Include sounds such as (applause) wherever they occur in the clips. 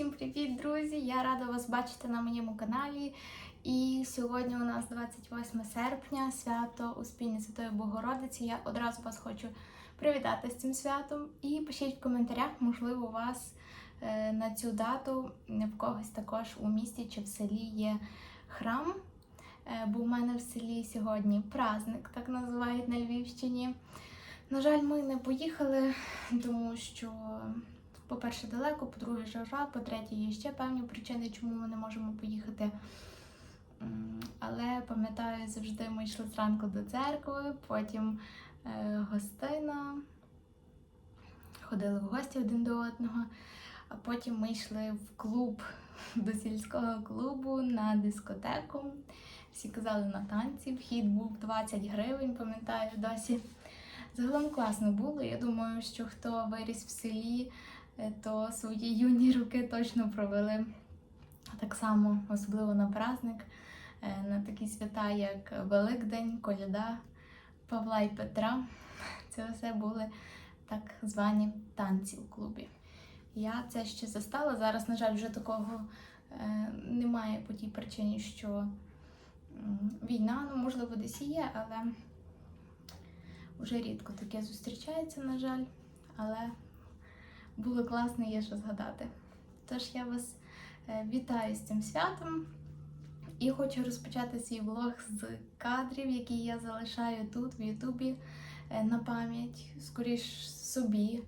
Всім привіт, друзі! Я рада вас бачити на моєму каналі. І сьогодні у нас 28 серпня, свято Успіння Святої Богородиці. Я одразу вас хочу привітати з цим святом. І пишіть в коментарях, можливо, у вас е, на цю дату в когось також у місті чи в селі є храм. Е, Бо в мене в селі сьогодні праздник, так називають на Львівщині. На жаль, ми не поїхали, тому що, по-перше, далеко, по-друге, жара, по-третє, є ще певні причини, чому ми не можемо поїхати. Але пам'ятаю, завжди ми йшли зранку до церкви, потім е, гостина, ходили в гості один до одного, а потім ми йшли в клуб (laughs) до сільського клубу на дискотеку. Всі казали на танці, вхід був 20 гривень, пам'ятаю досі. Загалом класно було. Я думаю, що хто виріс в селі, то свої юні роки точно провели так само, особливо на праздник, е, на такі свята, як Великдень, Коляда, Павла і Петра. Це все були так звані танці у клубі. Я це ще застала. Зараз, на жаль, вже такого е, немає по тій причині, що війна, ну, можливо, десь є, але Уже рідко таке зустрічається, на жаль, але було класно, є що згадати. Тож я вас е, вітаю з цим святом і хочу розпочати свій влог з кадрів, які я залишаю тут, в Ютубі, е, на пам'ять, скоріш собі.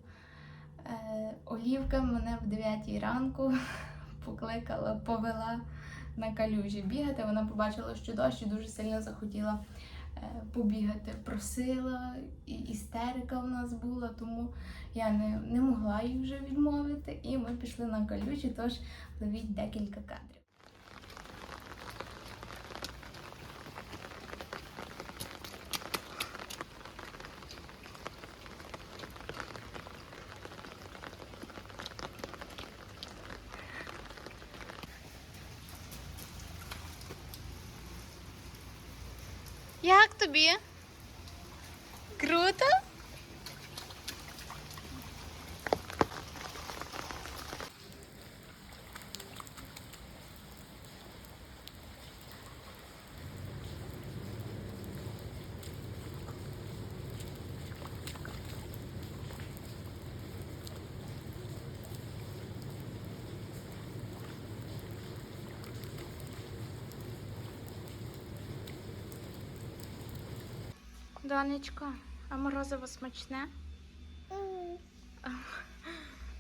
Е, Олівка мене в 9 ранку (laughs) покликала, повела на калюжі бігати. Вона побачила, що дощ і дуже сильно захотіла побігати. Просила, і істерика в нас була, тому я не, не могла їй вже відмовити. І ми пішли на калючі, тож ловіть декілька кадрів. Як тобі? Круто? Донечко, а морозиво смачне?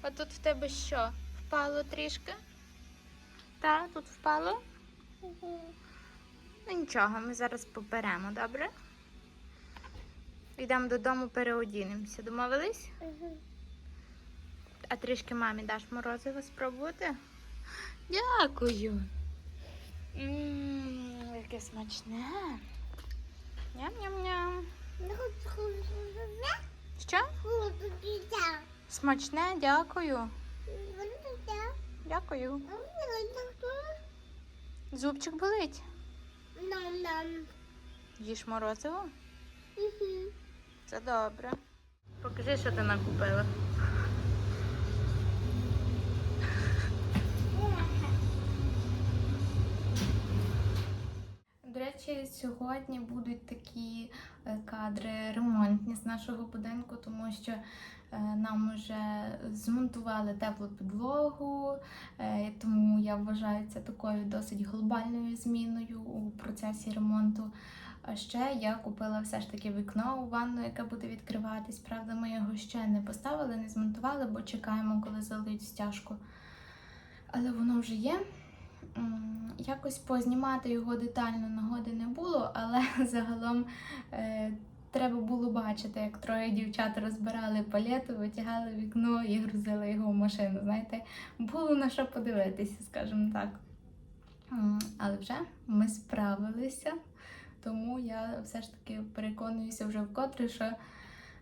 А тут в тебе що? Впало трішки? Так, тут впало? Ну нічого, ми зараз поберемо, добре? Йдемо додому, переодінемося. Домовились? А трішки мамі даш морозиво спробувати? Дякую. Ммм, яке смачне. Ням-ням-ням. Що? Смачне, дякую. Дякую. Зубчик болить. Їж морозиво? Це добре. Покажи, що ти накупила. Речі, сьогодні будуть такі е, кадри ремонтні з нашого будинку, тому що е, нам вже змонтували теплу підлогу, е, тому я вважаю це такою досить глобальною зміною у процесі ремонту. А ще я купила все ж таки вікно у ванну, яке буде відкриватись. Правда, ми його ще не поставили, не змонтували, бо чекаємо, коли залиють стяжку. Але воно вже є. Якось познімати його детально нагоди не було, але (laughs) загалом е, треба було бачити, як троє дівчат розбирали палету, витягали вікно і грузили його в машину. Знаєте, було на що подивитися, скажімо так. Але вже ми справилися, тому я все ж таки переконуюся вже вкотре, що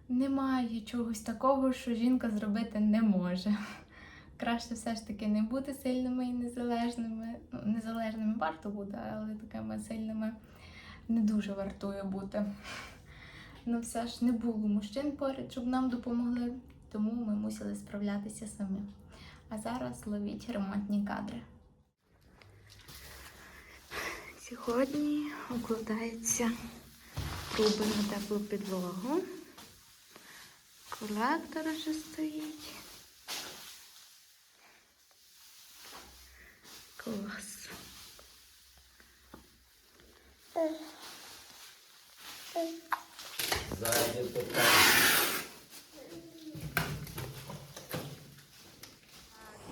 немає чогось такого, що жінка зробити не може. Краще все ж таки не бути сильними і незалежними. Ну, незалежними варто бути, але такими сильними не дуже вартує бути. Ну, все ж не було мужчин поряд, щоб нам допомогли, тому ми мусили справлятися самі. А зараз ловіть ремонтні кадри. Сьогодні укладаються труби на теплу підлогу. Колектор вже стоїть. Клас.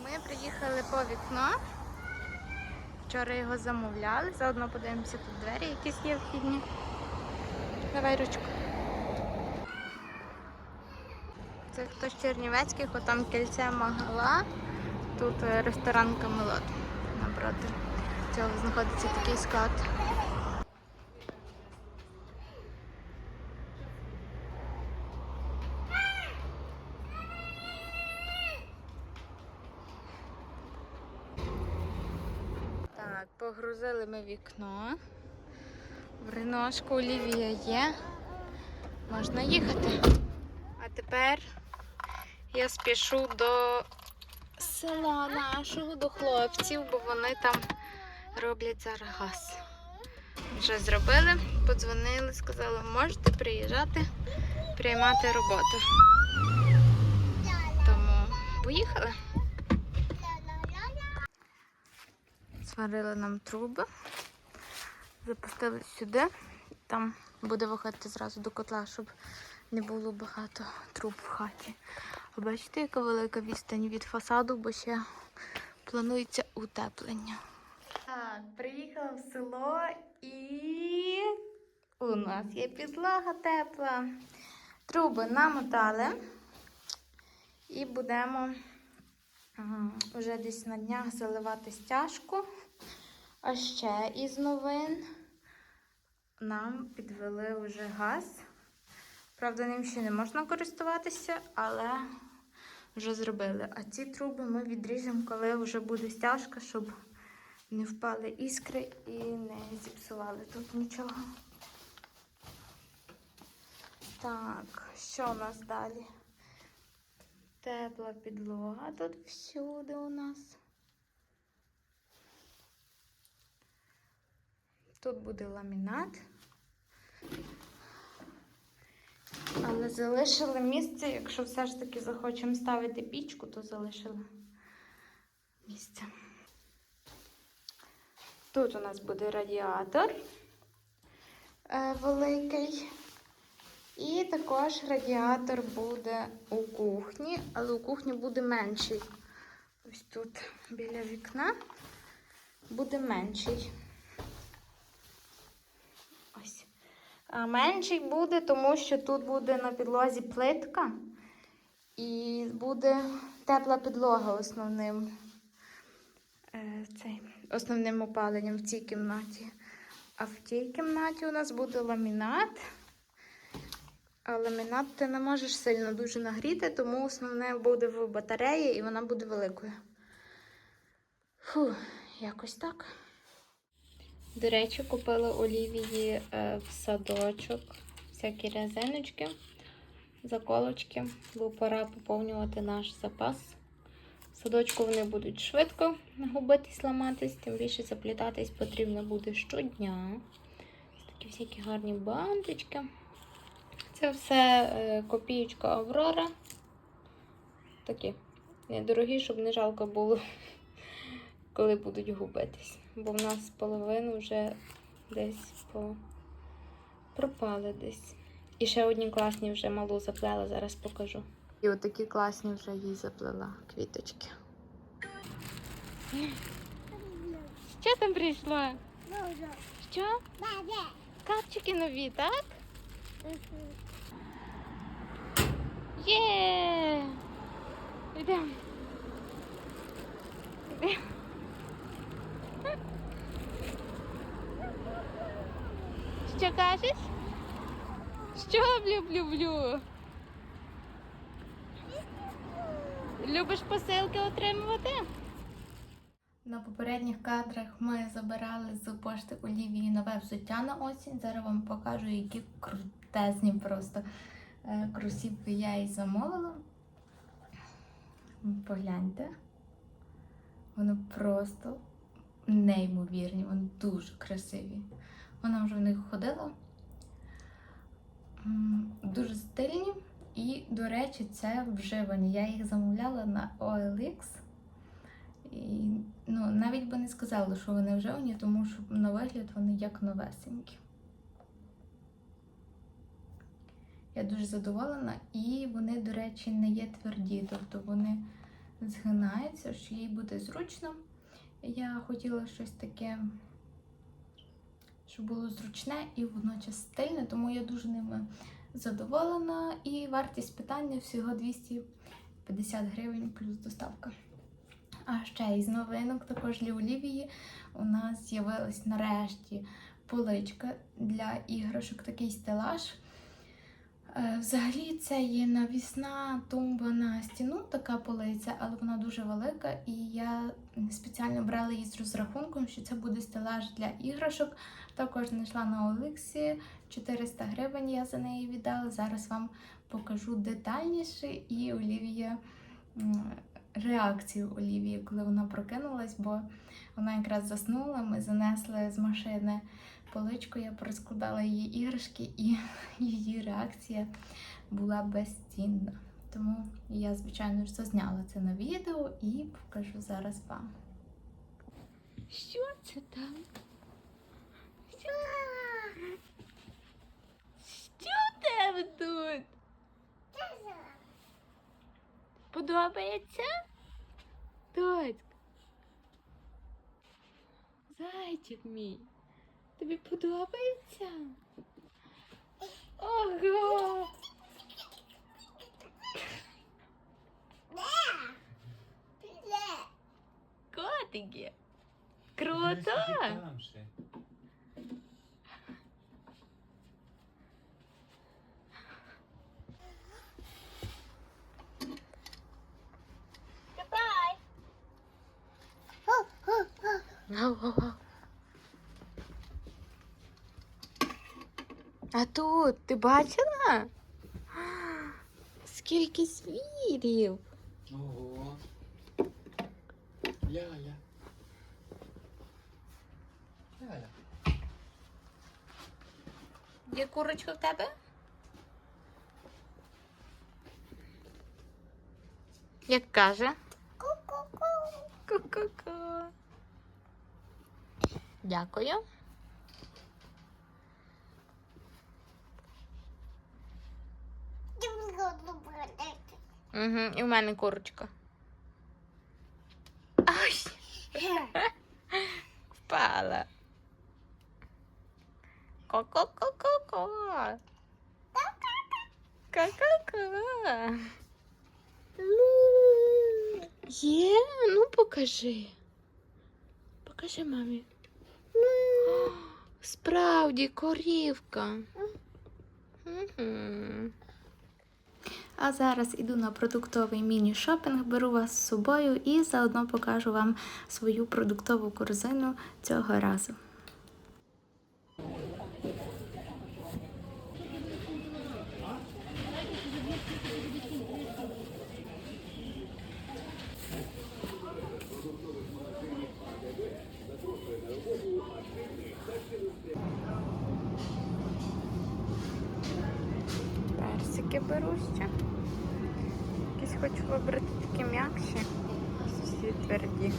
Ми приїхали по вікно. Вчора його замовляли. Заодно подивимося тут двері, якісь є вхідні. Давай ручку. Це хто з Чернівецьких, отам кільце Магала. Тут е, ресторан Камелот. Напроти цього знаходиться такий склад. Так, погрузили ми вікно. В реношку Олівія є. Можна їхати. А тепер я спішу до села нашого, до хлопців, бо вони там роблять зараз газ. Вже зробили, подзвонили, сказали, можете приїжджати, приймати роботу. Тому поїхали. Сварили нам труби, запустили сюди. Там буде виходити зразу до котла, щоб не було багато труб в хаті. А бачите, яка велика відстань від фасаду, бо ще планується утеплення. Так, приїхала в село і у нас є підлога тепла. Труби намотали і будемо вже десь на днях заливати стяжку. А ще із новин нам підвели вже газ. Правда, ним ще не можна користуватися, але вже зробили. А ці труби ми відріжемо, коли вже буде стяжка, щоб не впали іскри і не зіпсували тут нічого. Так, що у нас далі? Тепла підлога тут всюди у нас. Тут буде ламінат. Але залишили місце, якщо все ж таки захочемо ставити пічку, то залишили місце. Тут у нас буде радіатор е, великий. І також радіатор буде у кухні, але у кухні буде менший. Ось тут біля вікна буде менший. Ось. А менший буде, тому що тут буде на підлозі плитка і буде тепла підлога основним, е, цей, основним опаленням в цій кімнаті. А в тій кімнаті у нас буде ламінат. А ламінат ти не можеш сильно дуже нагріти, тому основне буде в батареї і вона буде великою. Фу, якось так. До речі, купила Олівії е, в садочок всякі резиночки, заколочки, бо пора поповнювати наш запас. В садочку вони будуть швидко губитись, ламатись, тим більше заплітатись потрібно буде щодня. Ось такі всякі гарні бантички. Це все е, копієчка Аврора. Такі недорогі, щоб не жалко було, коли будуть губитись. Бо в нас половину вже десь по... пропали десь. І ще одні класні вже малу заплела, зараз покажу. І отакі класні вже їй заплела квіточки. Що там прийшло? Що? Капчики нові, так? Є! Йдемо. Йдемо. Що кажеш? Що блю люблю? Любиш посилки отримувати? На попередніх кадрах ми забирали з пошти Олівії нове взуття на осінь. Зараз вам покажу, які крутезні просто е, кросівки я їй замовила. Погляньте. просто неймовірні, вони дуже красиві. Вона вже в них ходила. Дуже стильні. І, до речі, це вживані. Я їх замовляла на OLX. І ну, навіть би не сказала, що вони вживані, тому що на вигляд вони як новесенькі. Я дуже задоволена, і вони, до речі, не є тверді, тобто вони згинаються, що їй буде зручно. Я хотіла щось таке, щоб було зручне і водночас стильне, тому я дуже ними задоволена. І вартість питання всього 250 гривень плюс доставка. А ще із новинок також для Олівії у нас з'явилась нарешті поличка для іграшок, такий стелаж. Е, Взагалі це є навісна тумба на стіну, така полиця, але вона дуже велика, і я спеціально брала її з розрахунком, що це буде стелаж для іграшок. Також знайшла на Олексі 400 гривень. Я за неї віддала. Зараз вам покажу детальніше і Олівія реакцію Олівії, коли вона прокинулась, бо вона якраз заснула. Ми занесли з машини поличку, я порозкладала її іграшки, і (laughs) її реакція була безцінна. Тому я, звичайно ж, зазняла це на відео і покажу зараз вам. Що це там? в тебе тут? Подобається? Доцька? Зайчик мій. Тобі подобається? Ого! Котики! Круто! А тут ти бачила? Скільки звірів! Ого. Ляля. Ляля. Є курочка в тебе? Як каже? Ку-ку-ку. Дякую. Угу, і в мене курочка. Ай! (laughs) Впала. Ко-ко-ко-ко-ко. Ко-ко-ко. Є? Ну покажи. Покажи мамі. Справді, корівка. Мгм. А зараз іду на продуктовий міні-шопінг, беру вас з собою і заодно покажу вам свою продуктову корзину цього разу. Персики беру ще. Якісь хочу вибрати такі м'якші, всі тверді.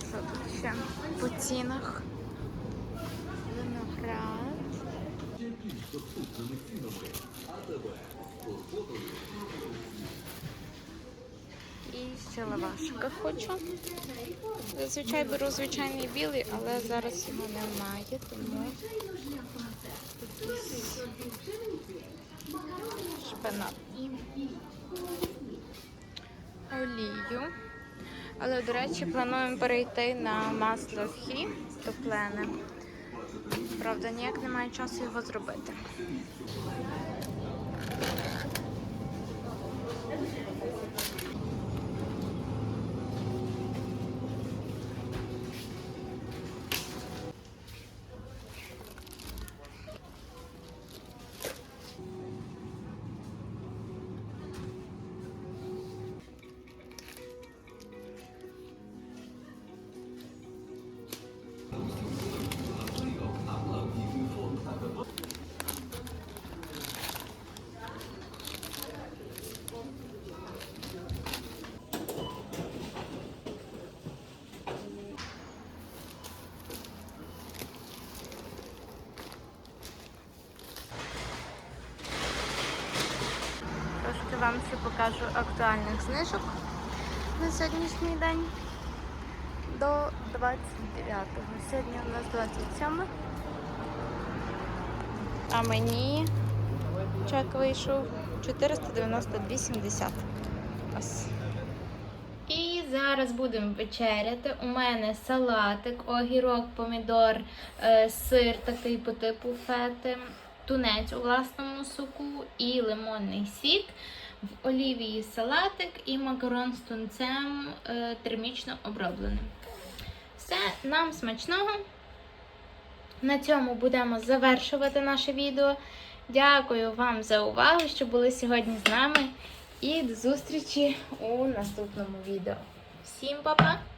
Що тут ще по цінах? І ще лавашика хочу. Зазвичай беру звичайний білий, але зараз його немає, тому шпинат. Олію. Але, до речі, плануємо перейти на масло хі топлене. Правда, ніяк немає часу його зробити. Вам ще покажу актуальних знижок на сьогоднішній день до 29-го. Сьогодні у нас 27 а мені чек вийшов 492,70. Ось. І зараз будемо вечеряти. У мене салатик, огірок, помідор, е, сир такий по типу фети, тунець у власному соку і лимонний сік. В олівії салатик і макарон з тунцем е, термічно обробленим. Все, нам смачного. На цьому будемо завершувати наше відео. Дякую вам за увагу, що були сьогодні з нами. І до зустрічі у наступному відео. Всім па-па!